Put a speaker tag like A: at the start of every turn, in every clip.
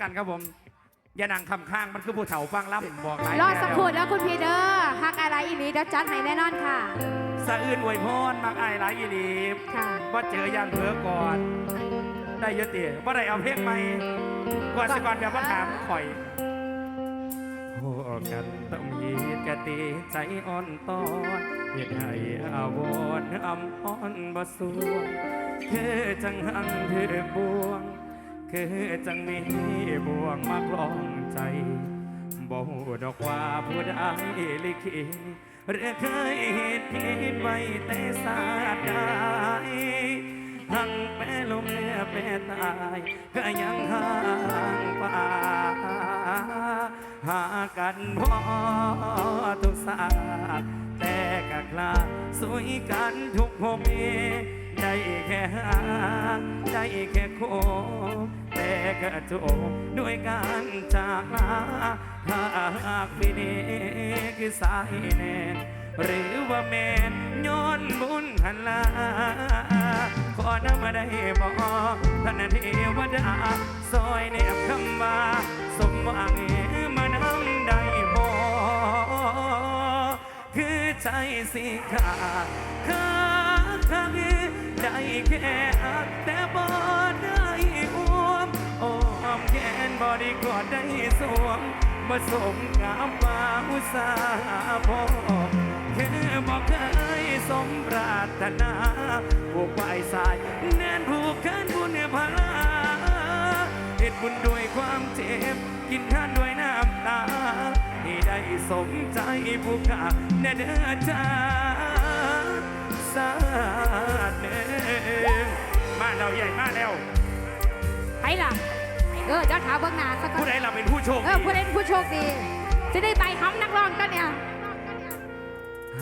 A: กันครับผม อย่านั่งคำข้างมันคือผู้เฒ่าฟังล่ำบอกหลาย
B: รอ
A: เทื่
B: สัก
A: แล้ว
B: ครู่เด้อคุณพีเดอร์ฮักอะไรอีหลีเดี๋ยวจัดให้แน่นอนค่ะ
A: สะอื่นอวยพรมักอายหลายอีหลี
B: ค่ะ
A: ว่าเจอยานเผือก่อน ได้เยอะตีว่าได้เอาเพลงใหม่ก่อนสิก่อนแบบว่าถามข่อยโอ้กันต้องยีดกะตีใจอ่อนตอนเหตุให้อาวรณ์อำอ่อนบ่สวงคือจังหังถือบ่วง คือจังมีบ่วงมากลองใจบ่ดอกว่าผู้ใดลิขิตหรือเคยเหตุผิดไว้แต่สาดใดทั้งแม่ลมเนื้อแปตายก็ยังห่างป่าหากันพอทุกสาดแต่ กลาสวยกันทุกโมเมได้แค่หาได้แค่โคแต่กระโจด้วยการจากลาหากปีนี้คือสายแน่หรือว่าแม่นย้อนบุญหันลาขอน้ำมาได้บอกท่านเทวดาซอยเนบคำว่าสมหวัง ใจสิขาดขาดทางได้แค่อักแต่บ่ได้อ้วมโอ้อมแขนบอดีกอดได้สวมมาสมกับว่าอุตสาห์พอคือบอกเคยสมปรารถนาผูกไว้สายแน่นผูกแขนบุญพลาเหตุบุญด้วยความเจ็บ กินท่านด้วยน้ำตา ได้สมใจผู้ขาแน่เด้อจ้าสาดเด้อมาเราใหญ่มาแล้ว
B: ไผ่ล่ะ เออเจ้าถามเบื้องหน้าสักก่อ
A: ผู้
B: น
A: ใดเราเป็นผู้โชค
B: เออ
A: ดี
B: ผู้เล่นผู้โชคดีจะได้ใบค้ำนักร้องกันเนี่ย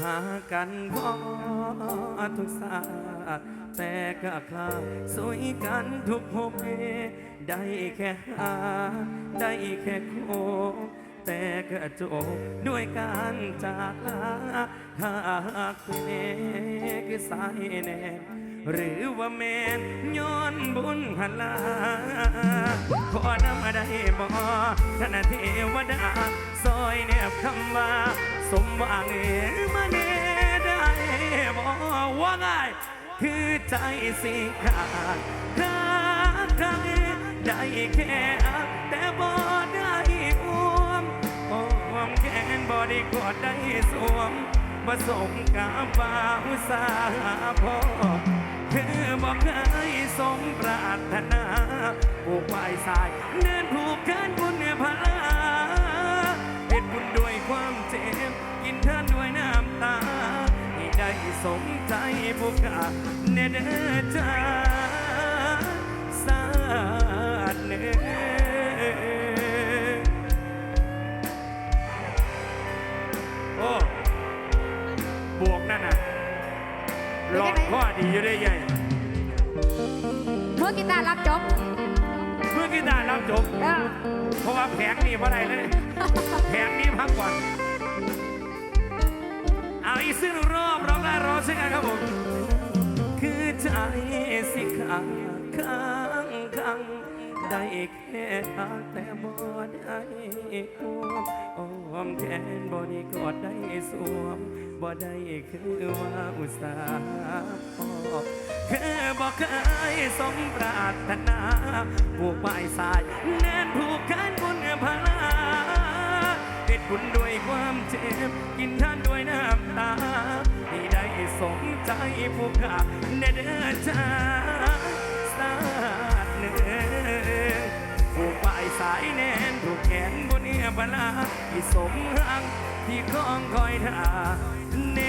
A: หากันบ่ทุกสาสแต่ก็คลาสวยกันทุกโมเมได้แค่หา ได้แค่โค แต่ก็จบด้วยการจากลาหากเป็นคือสายแน่หรือว่าแมนย้อนบุญพลาขอนำมาได้บ่ท่านเทวดาซอยแนบคำว่า สมหวังมาเนได้บ่ว่าง่ายคือใจสิขาดขาดทางได้แค่แต่บ่ ได้กอดได้สวมผสมกับบ่าวสาพอคือบอกเคยสมปรารถนาผูกไว้สายเนินผูกแขนบุญพลาเหตุบุญด้วยความเจ็บ กินท่านด้วยน้ำตาให้ได้สมใจผู้กาเนเดอจ้า ข้อดีอยู่ได้ใหญ่
B: เมื่อกีตาร์รับจบ
A: เมื่อกี้ตารับจบ
B: เออ
A: เพราะว่าแผงนี่เพราะอะไรเลย แผงนี้พักก่อน เอาอีกซึ่งรอบร้องได้ร้องเช่นกันครับผม คือใจสิขาดข้างข้าง ได้แค่หักแต่บ่ได้ควมอ้อมแขนบ่ได้กอดได้สวมบ่ได้คือว่าอุตส่าห์พอคือบ่เคยสมปรารถนาผูกไม้สายแน่นผูกแขนบุญพลาเติดบุญด้วยความเจ็บ กินท่านด้วยน้ำตาที่ได้สมใจผู้ขาเนเด้อจ้า ผูกปลายสายแน่นถูกแขนบนเนื้อบลาที่สมรังที่คล้องคอยท่าเน